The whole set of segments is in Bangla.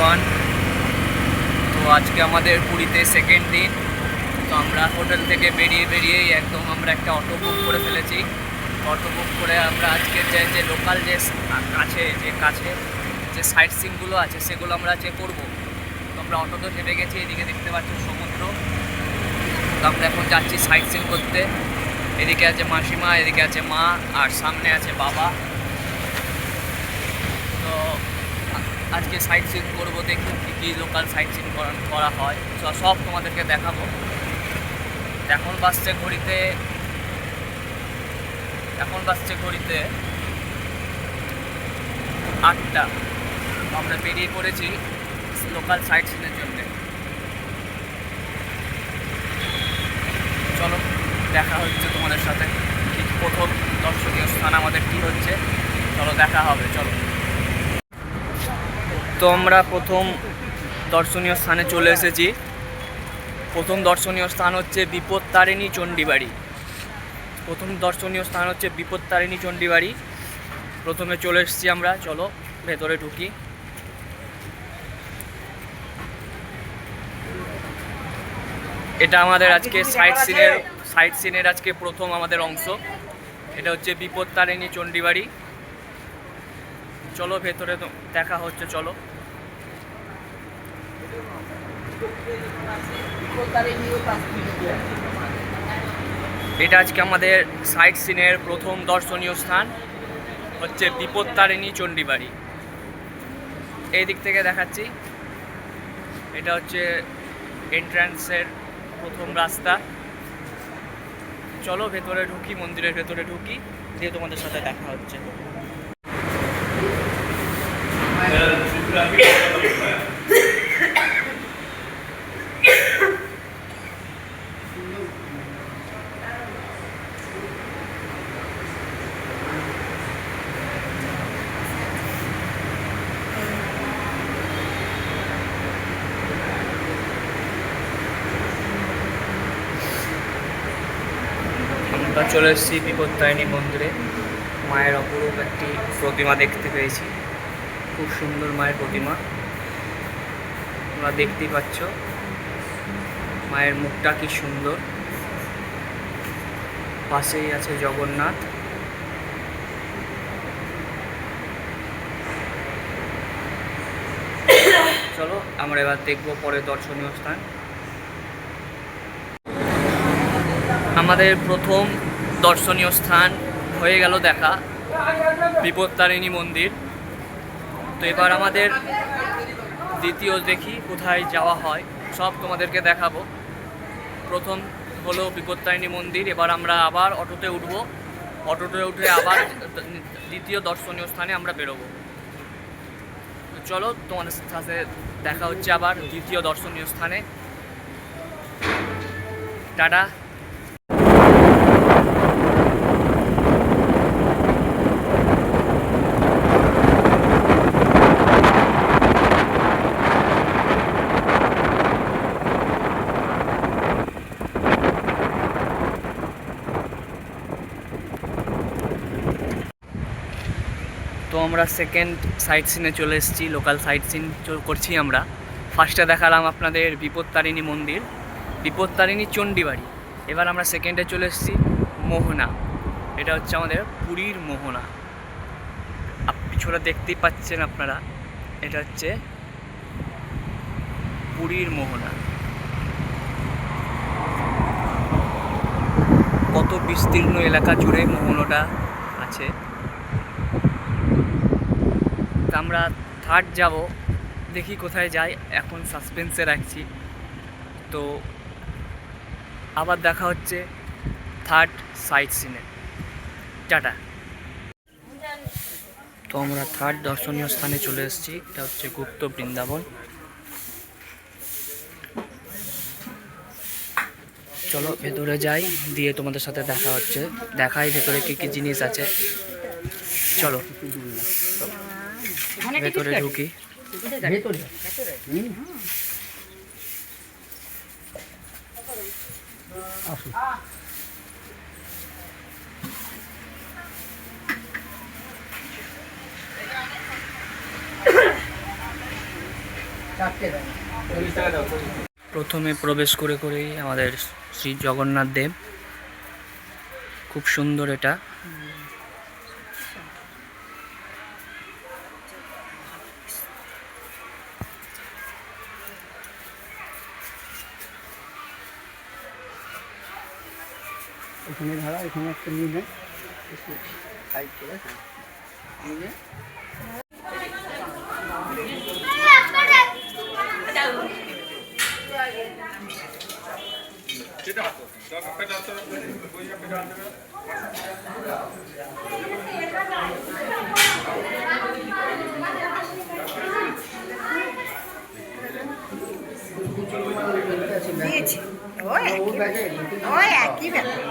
এভরিওয়ান তো আজকে আমাদের পুরীতে সেকেন্ড দিন। তো আমরা হোটেল থেকে বেরিয়ে বেরিয়েই একদম আমরা একটা অটো বুক করে ফেলেছি। অটো বুক করে আমরা আজকে যে যে লোকাল যে কাছে যে কাছে যে সাইট সিনগুলো আছে, সেগুলো আমরা যে করব। তো আমরা অটোতে চেপে গেছি, এদিকে দেখতে পাচ্ছি সমুদ্র। তো আমরা এখন যাচ্ছি সাইট সিন করতে। এদিকে আছে মাসিমা, এদিকে আছে মা, আর সামনে আছে বাবা তো আ- আজকে সাইট সিন করব দেখি কী কী লোকাল সাইট সিন করা হয়। সব তোমাদেরকে দেখাবো। এখন বাসছে ঘড়িতে, এখন বাসছে ঘড়িতে আটটা। আমরা বেরিয়ে পড়েছি লোকাল সাইট সিনের জন্যে। চলো, দেখা হচ্ছে তোমাদের সাথে। কি প্রথম দর্শনীয় স্থান আমাদের কী হচ্ছে? চলো, দেখা হবে, চলো। তো আমরা প্রথম দর্শনীয় স্থানে চলে এসেছি। প্রথম দর্শনীয় স্থান হচ্ছে বিপদ বিপত্তারিণী চণ্ডীবাড়ি। প্রথম দর্শনীয় স্থান হচ্ছে বিপদ বিপত্তারিণী চণ্ডীবাড়ি। প্রথমে চলে এসেছি আমরা, চলো ভেতরে ঢুকি। এটা আমাদের আজকে সাইট সিনের সাইট সিনের আজকে প্রথম আমাদের অংশ। এটা হচ্ছে বিপদ বিপত্তারিণী চণ্ডীবাড়ি। চলো ভেতরে দেখা হচ্ছে, চলো। এটা আজকে আমাদের সাইট সিনের প্রথম দর্শনীয় স্থান, হচ্ছে বিপত্তারিণী চণ্ডীবাড়ি। এই দিক থেকে দেখাচ্ছি। এটা হচ্ছে এন্ট্রান্সের প্রথম রাস্তা। চলো ভেতরে ঢুকি, মন্দিরের ভেতরে ঢুকি, দিয়ে তোমাদের সাথে দেখা হচ্ছে। আমরা চলে এসেছি বিপত্তারিণী মন্দিরে। মায়ের অপরূপ একটি প্রতিমা দেখতে পেয়েছি। খুব সুন্দর মায়ের প্রতিমা। তোমরা দেখতেই পাচ্ছ মায়ের মুখটা কি সুন্দর। পাশেই আছে জগন্নাথ। চলো, আমরা এবার দেখব পরে দর্শনীয় স্থান। আমাদের প্রথম দর্শনীয় স্থান হয়ে গেল দেখা, বিপত্তারিণী মন্দির। তো এবার আমাদের দ্বিতীয় দেখি কোথায় যাওয়া হয়, সব তোমাদেরকে দেখাবো। প্রথম হলো বিপত্তারিণী মন্দির, এবার আমরা আবার অটোতে উঠবো। অটোতে উঠে আবার দ্বিতীয় দর্শনীয় স্থানে আমরা বেরোবো। চলো, তোমাদের সাথে দেখা হচ্ছে আবার দ্বিতীয় দর্শনীয় স্থানে। টাটা তো আমরা সেকেন্ড সাইট সিনে চলে এসেছি লোকাল সাইট সিন করছি আমরা। ফার্স্টে দেখালাম আপনাদের বিপত্তারিণী মন্দির বিপত্তারিণী চণ্ডীবাড়ি। এবার আমরা সেকেন্ডে চলে এসেছি মোহনা। এটা হচ্ছে আমাদের পুরীর মোহনা। পিছনে দেখতেই পাচ্ছেন আপনারা, এটা হচ্ছে পুরীর মোহনা। কত বিস্তীর্ণ এলাকা জুড়ে মোহনাটা আছে। আমরা থার্ড যাব। দেখি কোথায় যাই। এখন সাসপেন্সে রাখছি। তো আবার দেখা হচ্ছে থার্ড সাইট সিনে টাটা। তো আমরা থার্ড দর্শনীয় স্থানে চলে এসেছি। এটা হচ্ছে গুপ্ত বৃন্দাবন। চলো ভেতরে যাই, দিয়ে তোমাদের সাথে দেখা হচ্ছে। দেখাই ভেতরে কী কী জিনিস আছে। চলো। ভেতরে ঢুকি। প্রথমে প্রবেশ করে করেই আমাদের শ্রী জগন্নাথ দেব। খুব সুন্দর এটা। এখানে ধরা এখানে একটা নিয়ে নেয় সাইড করে হ্যাঁ নিয়ে দিয়েছি ওই একই ওই একই ব্যাপার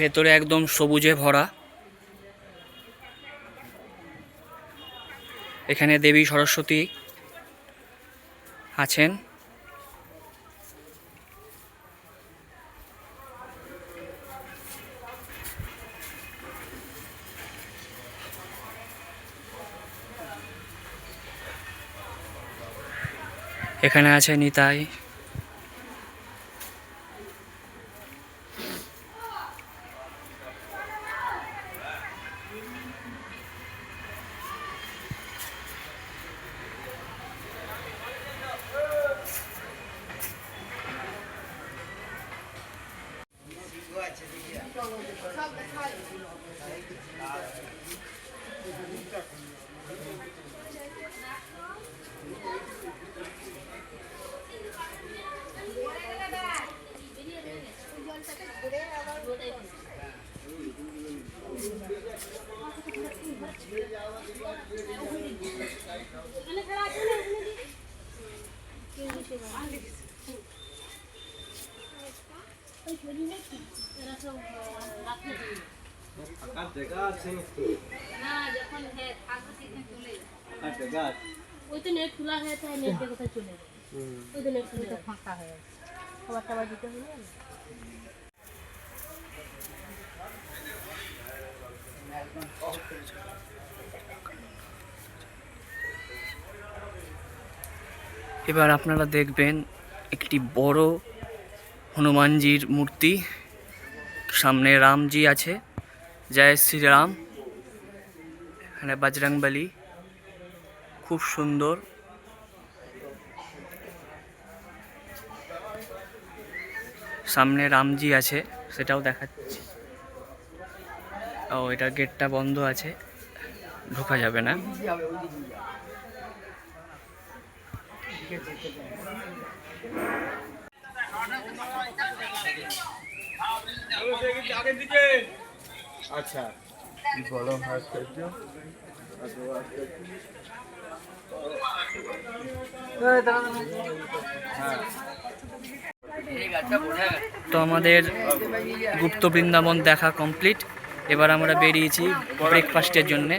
ভেতরে একদম সবুজে ভরা। এখানে দেবী সরস্বতী আছেন। এখানে আছে নিতাই। ওই তো নেট খোলা হয়ে থাকে নেট দিয়ে কোথায় চলে যায় ওই তো নেট খুলে ফাঁকা হয়ে আছে খাবার টাবার দিতে হলে এবার আপনারা দেখবেন একটি বড় হনুমানজির মূর্তি। সামনে রামজি আছে। জয় শ্রীরাম। এখানে বজরংবলী। খুব সুন্দর। সামনে রামজি আছে, সেটাও দেখাচ্ছি। ও, এটা গেটটা বন্ধ আছে। ঢোকা যাবে না। আচ্ছা। তো আমাদের গুপ্ত বৃন্দাবন দেখা কমপ্লিট। এবার আমরা বেরিয়েছি ব্রেকফাস্টের জন্যে।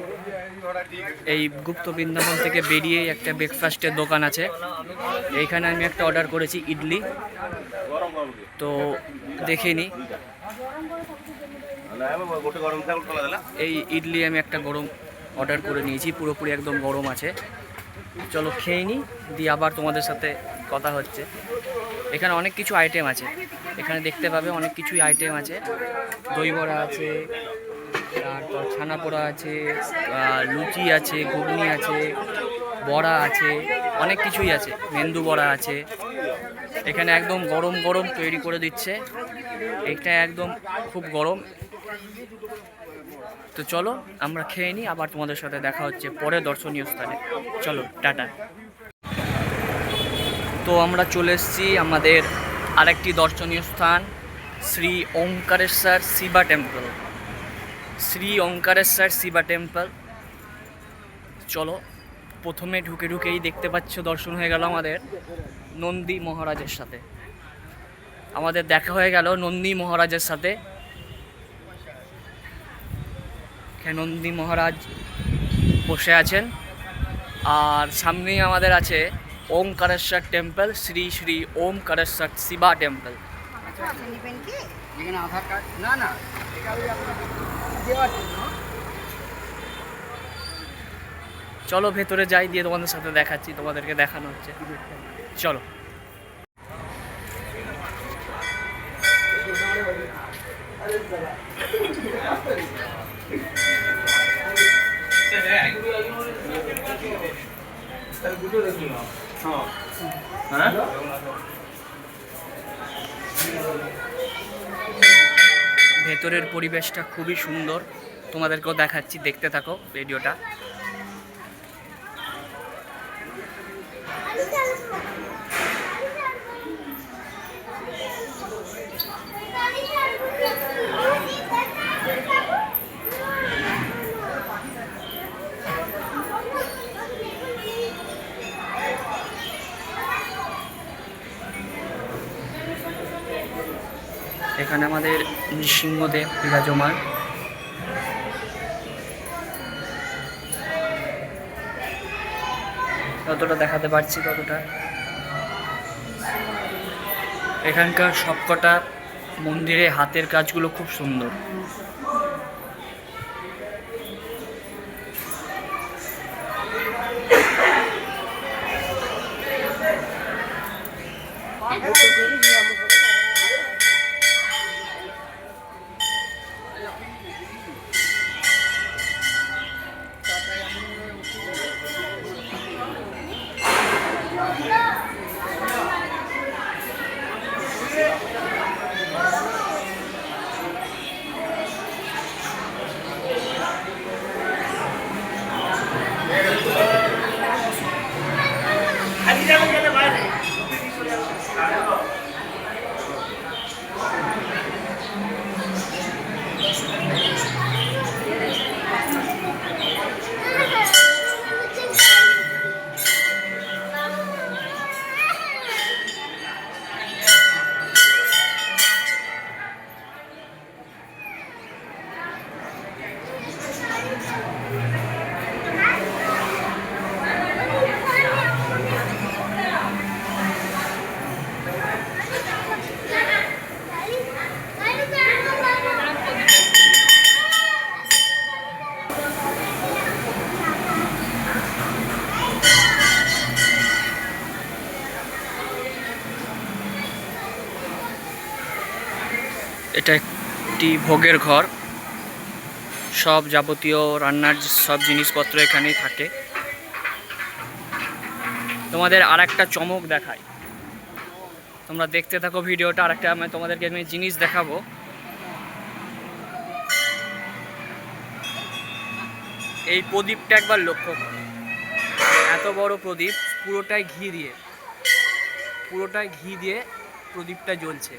এই গুপ্ত বৃন্দাবন থেকে বেরিয়ে একটা ব্রেকফাস্টের দোকান আছে। এইখানে আমি একটা অর্ডার করেছি, ইডলি। তো দেখে নিই এই ইডলি আমি একটা গরম অর্ডার করে নিয়েছি, পুরোপুরি একদম গরম আছে। চলো খেয়ে নিই দিয়ে আবার তোমাদের সাথে কথা হচ্ছে। এখানে অনেক কিছু আইটেম আছে। এখানে দেখতে পাবে অনেক কিছুই আইটেম আছে। দই বড়া আছে তারপর ছানা পোড়া আছে লুচি আছে, ঘুগনি আছে, বড়া আছে, অনেক কিছুই আছে। মেন্দু বড়া আছে। এখানে একদম গরম গরম তৈরি করে দিচ্ছে। এটা একদম খুব গরম। তো চলো, আমরা খেয়ে নিই, আবার তোমাদের সাথে দেখা হচ্ছে পরে দর্শনীয় স্থানে। চলো, টাটা। তো আমরা চলে এসেছি আমাদের আরেকটি দর্শনীয় স্থান, শ্রী ওঙ্কারেশ্বর শিবা টেম্পল শ্রী ওঙ্কারেশ্বর শিবা টেম্পল চলো প্রথমে ঢুকে ঢুকেই দেখতে পাচ্ছ দর্শন হয়ে গেল আমাদের নন্দী মহারাজের সাথে। আমাদের দেখা হয়ে গেল নন্দী মহারাজের সাথে। নন্দী মহারাজ বসে আছেন। আর সামনেই আমাদের আছে Omkareshwar temple Shri Shri Omkareshwar Shiva temple Aadhaar card না না চলো ভেতরে যাই দিয়ে তোমাদের সাথে দেখাচ্ছি তোমাদেরকে দেখানো হচ্ছে। চলো। ভেতরের পরিবেশটা খুবই সুন্দর। তোমাদেরকেও দেখাচ্ছি দেখতে থাকো ভিডিওটা। এখানে আমাদের নৃসিংহদেব, বিরাজমান। যতটা দেখাতে পারছি ততটা। এখানকার সবকটা মন্দিরে হাতের কাজগুলো খুব সুন্দর। একটি ভোগের ঘর। সব যাবতীয় রান্নার সব জিনিসপত্র এখানেই থাকে। তোমাদের আর একটা চমক দেখাই। তোমরা দেখতে থাকো ভিডিওটা আর একটা আমি তোমাদেরকে আমি জিনিস দেখাবো। এই প্রদীপটা একবার লক্ষ্য করো। এত বড় প্রদীপ, পুরোটাই ঘি দিয়ে, পুরোটাই ঘি দিয়ে প্রদীপটা জ্বলছে।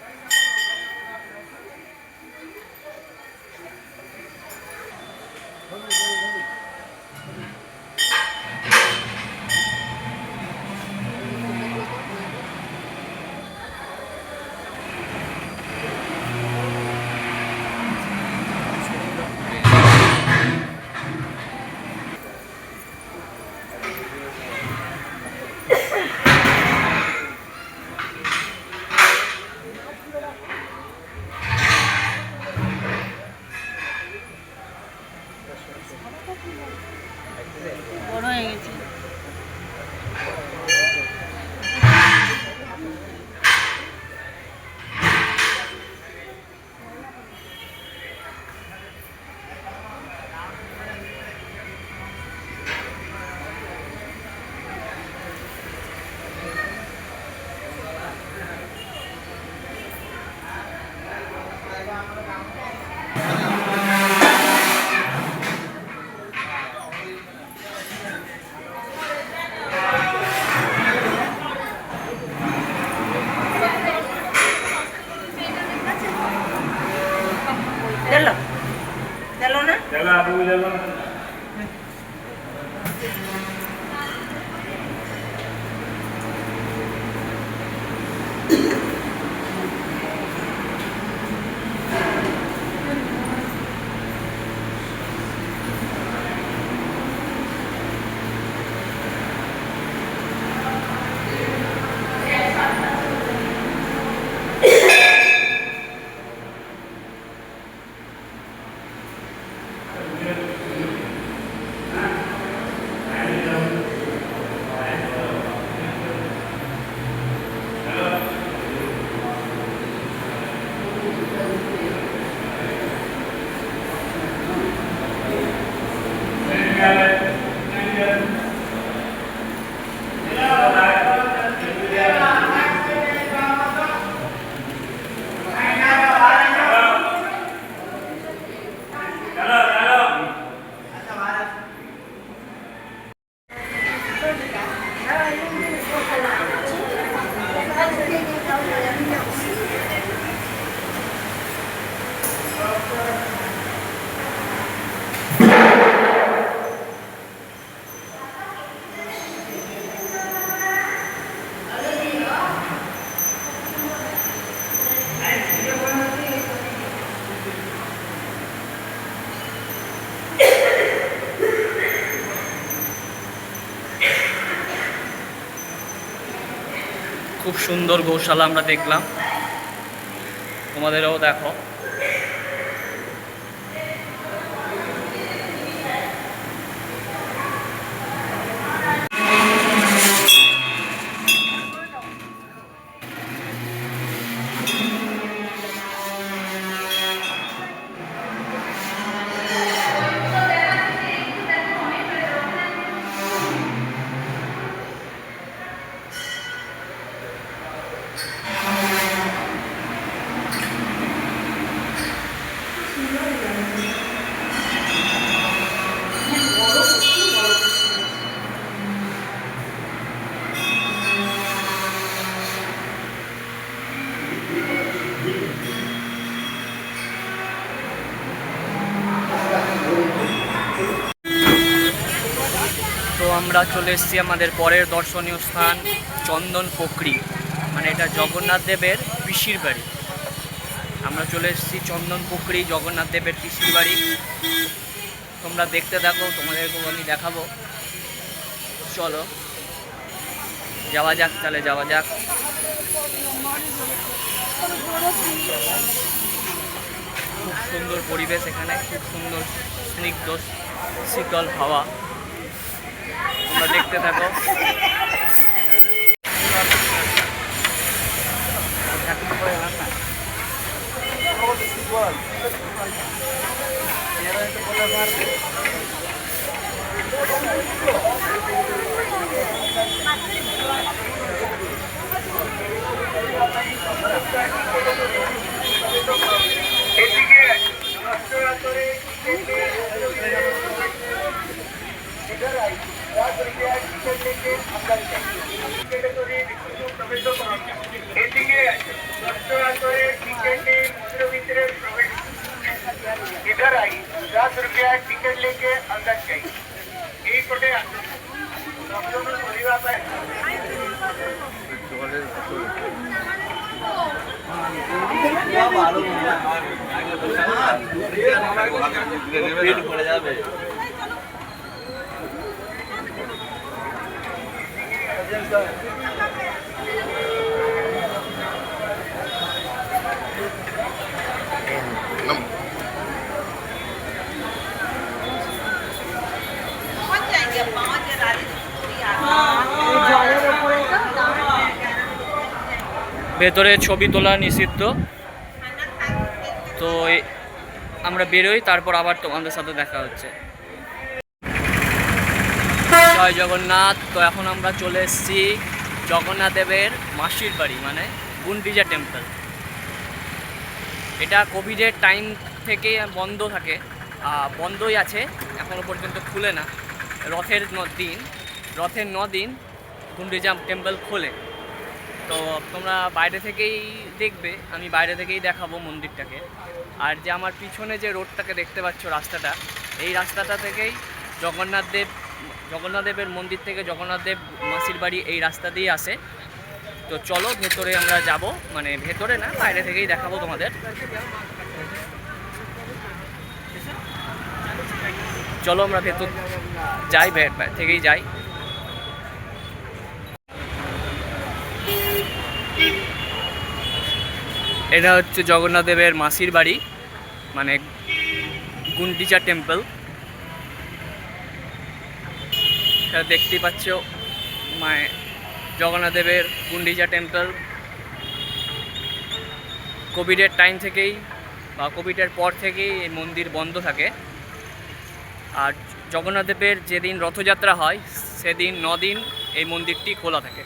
সুন্দর গৌশালা আমরা দেখলাম। তোমাদেরও দেখো। চলে এসেছি আমাদের পরের দর্শনীয় স্থান, চন্দন পোখরি মানে এটা জগন্নাথ দেবের পিসির বাড়ি। আমরা চলে এসেছি চন্দন পুকুরি জগন্নাথ দেবের পিসির বাড়ি। তোমরা দেখতে দেখো তোমাদেরকেও আমি দেখাবো। চলো, যাওয়া যাক, তাহলে যাওয়া যাক। খুব সুন্দর পরিবেশ এখানে, খুব সুন্দর স্নিগ্ধ শীতল হাওয়া। তোমরা দেখতে থাকো। এদিকে ভেতরে ছবি তোলা নিষিদ্ধ। তো আমরা বেরোই, তারপর আবার তোমাদের সাথে দেখা হচ্ছে। জয় জগন্নাথ। তো এখন আমরা চলে এসেছি জগন্নাথ দেবের মাসির বাড়ি মানে গুন্ডিজা টেম্পল এটা কোভিডের টাইম থেকে বন্ধ থাকে। বন্ধই আছে এখনও পর্যন্ত খুলে না। রথের ন- দিন, রথের ন, দিন গুন্ডিজা টেম্পল খোলে। তো তোমরা বাইরে থেকেই দেখবে, আমি বাইরে থেকেই দেখাবো মন্দিরটাকে। আর যে আমার পিছনে যে রোডটাকে দেখতে পাচ্ছ রাস্তাটা, এই রাস্তাটা থেকেই জগন্নাথ দেব, জগন্নাথ দেবের মন্দির থেকে জগন্নাথ দেব মাসির বাড়ি এই রাস্তা দিয়ে আসে। তো চলো ভেতরে আমরা যাব মানে ভেতরে না, বাইরে থেকেই দেখাবো তোমাদের। চলো আমরা ভেতর যাই থেকেই যাই। এটা হচ্ছে জগন্নাথদেবের মাসির বাড়ি মানে গুন্ডিচা টেম্পল। এটা দেখতেই পাচ্ছ মানে জগন্নাথদেবের গুন্ডিচা টেম্পল। কোভিডের টাইম থেকেই বা কোভিডের পর থেকেই এই মন্দির বন্ধ থাকে। আর জগন্নাথদেবের যেদিন রথযাত্রা হয়, সেদিন দিন এই মন্দিরটি খোলা থাকে।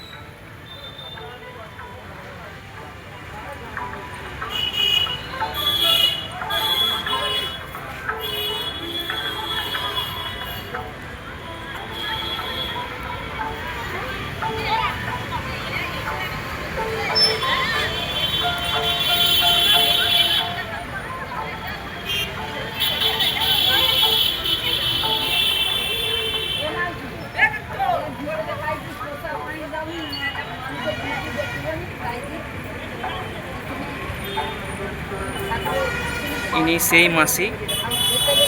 ইনি সেই মাসি,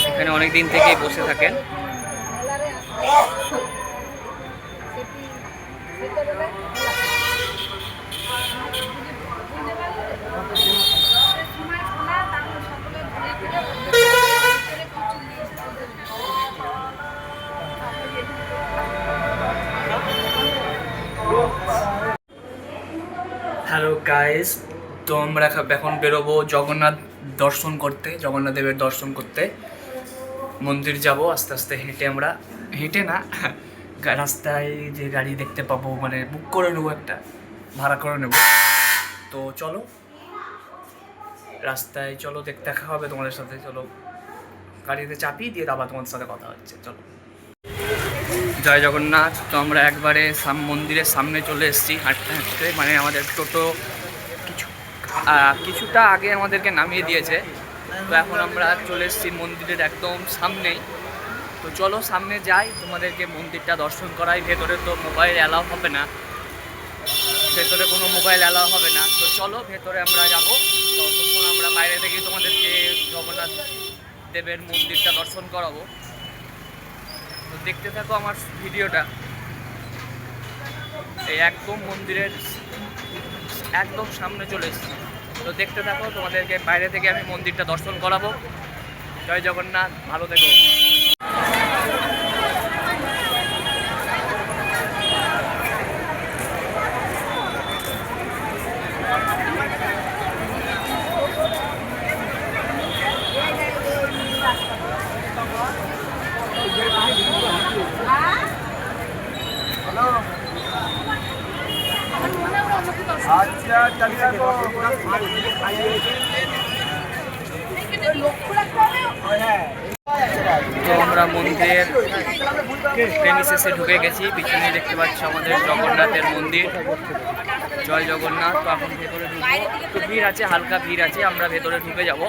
এখানে অনেক দিন থেকেই বসে থাকেন। হ্যালো গাইস তো আমরা এখন বেরোবো জগন্নাথ দর্শন করতে, জগন্নাথ দেবের দর্শন করতে মন্দির যাব, আস্তে আস্তে হেঁটে আমরা, হেঁটে না, রাস্তায় যে গাড়ি দেখতে পাবো মানে বুক করে নেব একটা, ভাড়া করে নেব। তো চলো, রাস্তায় চলো, দেখ, দেখা হবে তোমাদের সাথে, চলো। গাড়িতে চাপিয়ে দিয়ে আবার তোমার সাথে কথা হচ্ছে, চলো। জয় জগন্নাথ, তো আমরা একবারে মন্দিরের সামনে চলে এসেছি, হাঁটতে হাঁটতে মানে আমাদের টোটো কিছুটা আগে আমাদেরকে নামিয়ে দিয়েছে। তো এখন আমরা চলে এসেছি মন্দিরের একদম সামনেই। তো চলো সামনে যাই, তোমাদেরকে মন্দিরটা দর্শন করাই। ভেতরে তো মোবাইল অ্যালাউ হবে না। ভেতরে কোনো মোবাইল অ্যালাউ হবে না। তো চলো ভেতরে আমরা যাব। ততক্ষণ আমরা বাইরে থেকে তোমাদেরকে জগন্নাথ দেবের মন্দিরটা দর্শন করাবো। তো দেখতে থাকো আমার ভিডিওটা। এই একদম মন্দিরের একদম সামনে চলে এসেছি। তো দেখতে থাকো তোমাদেরকে বাইরে থেকে আমি মন্দিরটা দর্শন করাবো। জয় জগন্নাথ ভালো থেকো। তো আমরা মন্দিরের প্রেমিসেসে ঢুকে গেছি। পিছনে দেখতে পাচ্ছ আমাদের জগন্নাথের মন্দির। জয় জগন্নাথ। তো এখন ভেতরে ঢুকবো। ভিড় আছে, হালকা ভিড় আছে, আমরা ভেতরে ঢুকে যাব।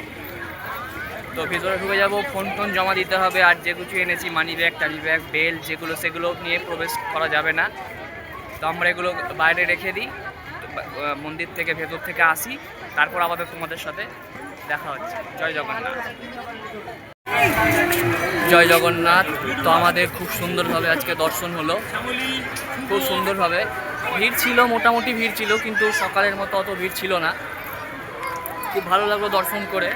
তো ভেতরে ঢুকে যাব ফোন টোন জমা দিতে হবে, আর যে কিছু এনেছি মানি ব্যাগ টানি ব্যাগ বেল যেগুলো সেগুলো নিয়ে প্রবেশ করা যাবে না। তো আমরা এগুলো বাইরে রেখে দিই। মন্দির থেকে ভেতর থেকে আসি, তারপর আবার তোমাদের সাথে দেখা হচ্ছে। জয় জগন্নাথ। জয় জগন্নাথ। তো আমাদের খুব সুন্দরভাবে আজকে দর্শন হলো। খুব সুন্দরভাবে। ভিড় ছিল, মোটামুটি ভিড় ছিল, কিন্তু সকালের মতো অত ভিড় ছিল না। খুব ভালো লাগল দর্শন করে।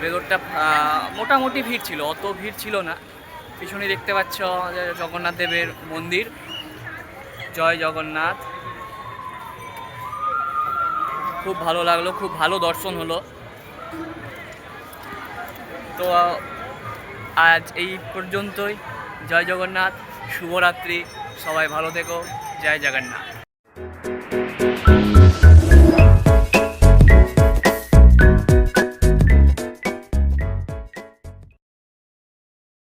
ভেতরটা মোটামুটি ভিড় ছিল, অত ভিড় ছিল না। পিছনে দেখতে পাচ্ছ আমাদের জগন্নাথ দেবের মন্দির। জয় জগন্নাথ। খুব ভালো লাগল, খুব ভালো দর্শন হলো। তো, আজ এই পর্যন্তই। জয় জগন্নাথ, শুভরাত্রি। সবাই ভালো থেকো। জয় জগন্নাথ।